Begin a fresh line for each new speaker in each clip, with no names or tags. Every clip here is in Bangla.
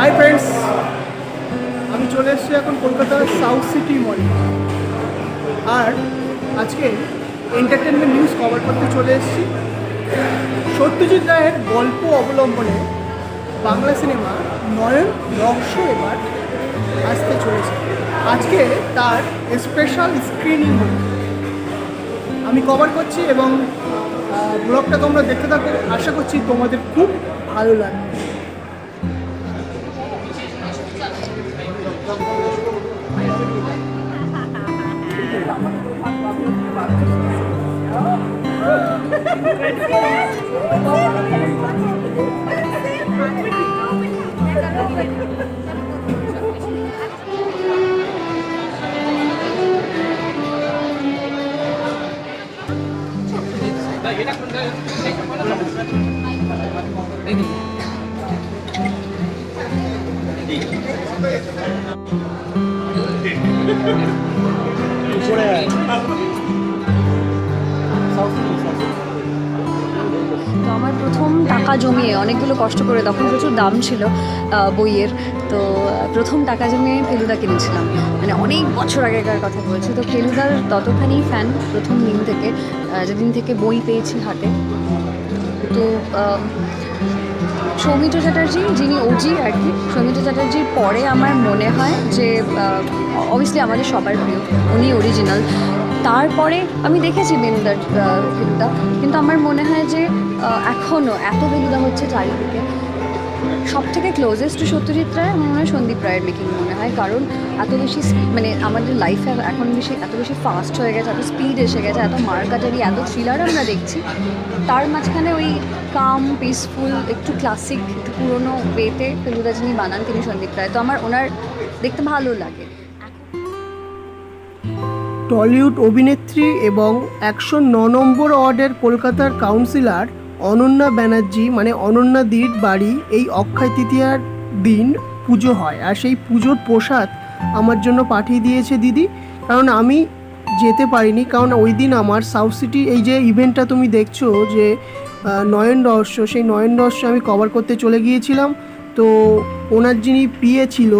হাই ফ্রেন্ডস আমি চলে এসেছি এখন কলকাতার সাউথ সিটি মলে আর আজকে এন্টারটেনমেন্ট নিউজ কভার করতে চলে এসেছি। সত্যজিৎ রায়ের গল্প অবলম্বনে বাংলা সিনেমা নয়ন রহস্য এবার আসতে চলেছে। আজকে তার স্পেশাল স্ক্রিনিং আমি কভার করছি এবং ব্লগটা তোমরা দেখতে থাকো। আশা করছি তোমাদের খুব ভালো লাগবে। Đây, cái đắc đây. Đây, cái đắc lên đây.
তো আমার প্রথম টাকা জমিয়ে অনেকগুলো কষ্ট করে তখন প্রচুর দাম ছিল বইয়ের। তো, প্রথম টাকা জমিয়ে ফেলুদা কিনেছিলাম। মানে অনেক বছর আগেকার কথা বলছি। তো ফেলুদার ততখানি ফ্যান প্রথম দিন থেকে যেদিন থেকে বই পেয়েছি হাতে। তো সৌমিত্র চ্যাটার্জি যিনি ওজি আর কি, সৌমিত্র চ্যাটার্জির পরে আমার মনে হয় যে অবভিয়াসলি আমাদের সবার প্রিয়, উনি অরিজিনাল তারপরে আমি দেখেছি বেনুদার ফিল্মটা, কিন্তু আমার মনে হয় যে এখনও এত বেলুদা হচ্ছে চারিদিকে। সব থেকে ক্লোজেস্ট টু সত্যজিৎ রায় আমার মনে হয় সন্দীপ রায়ের মেকিং মনে হয়। কারণ এত বেশি মানে আমাদের লাইফে এখন বেশি এত বেশি ফাস্ট হয়ে গেছে, এত স্পিড এসে গেছে, এত মারকাটারি এত থ্রিলার আমরা দেখছি। তার মাঝখানে ওই কাম পিসফুল একটু ক্লাসিক একটু পুরোনো ওয়েতে ফেলুদা যিনি বানান তিনি সন্দীপ রায়। তো আমার ওনার দেখতে ভালো লাগে।
টলিউড অভিনেত্রী এবং একশো ন নম্বর ওয়ার্ডের কলকাতার কাউন্সিলর অনন্যা ব্যানার্জি মানে অনন্যা দির বাড়ি, এই অক্ষয় তৃতীয়ার দিন পুজো হয়। আর সেই পুজোর প্রসাদ আমার জন্য পাঠিয়ে দিয়েছে দিদি। কারণ আমি যেতে পারিনি, কারণ ওই দিন আমার সাউথ সিটি এই যে ইভেন্টটা তুমি দেখছ যে নয়ন রহস্য, সেই নয়ন রহস্য আমি কভার করতে চলে গিয়েছিলাম। তো ওনার যিনি পিএ ছিল,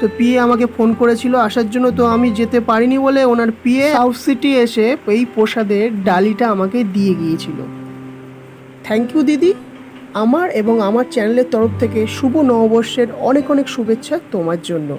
তো পিএ আমাকে ফোন করেছিল আসার জন্য, তো আমি যেতে পারিনি বলে ওনার পিএ সাউথ সিটি এসে এই প্রসাদের ডালিটা আমাকে দিয়ে গিয়েছিল। থ্যাংক ইউ দিদি। আমার এবং আমার চ্যানেলের তরফ থেকে শুভ নববর্ষের অনেক অনেক শুভেচ্ছা তোমার জন্য।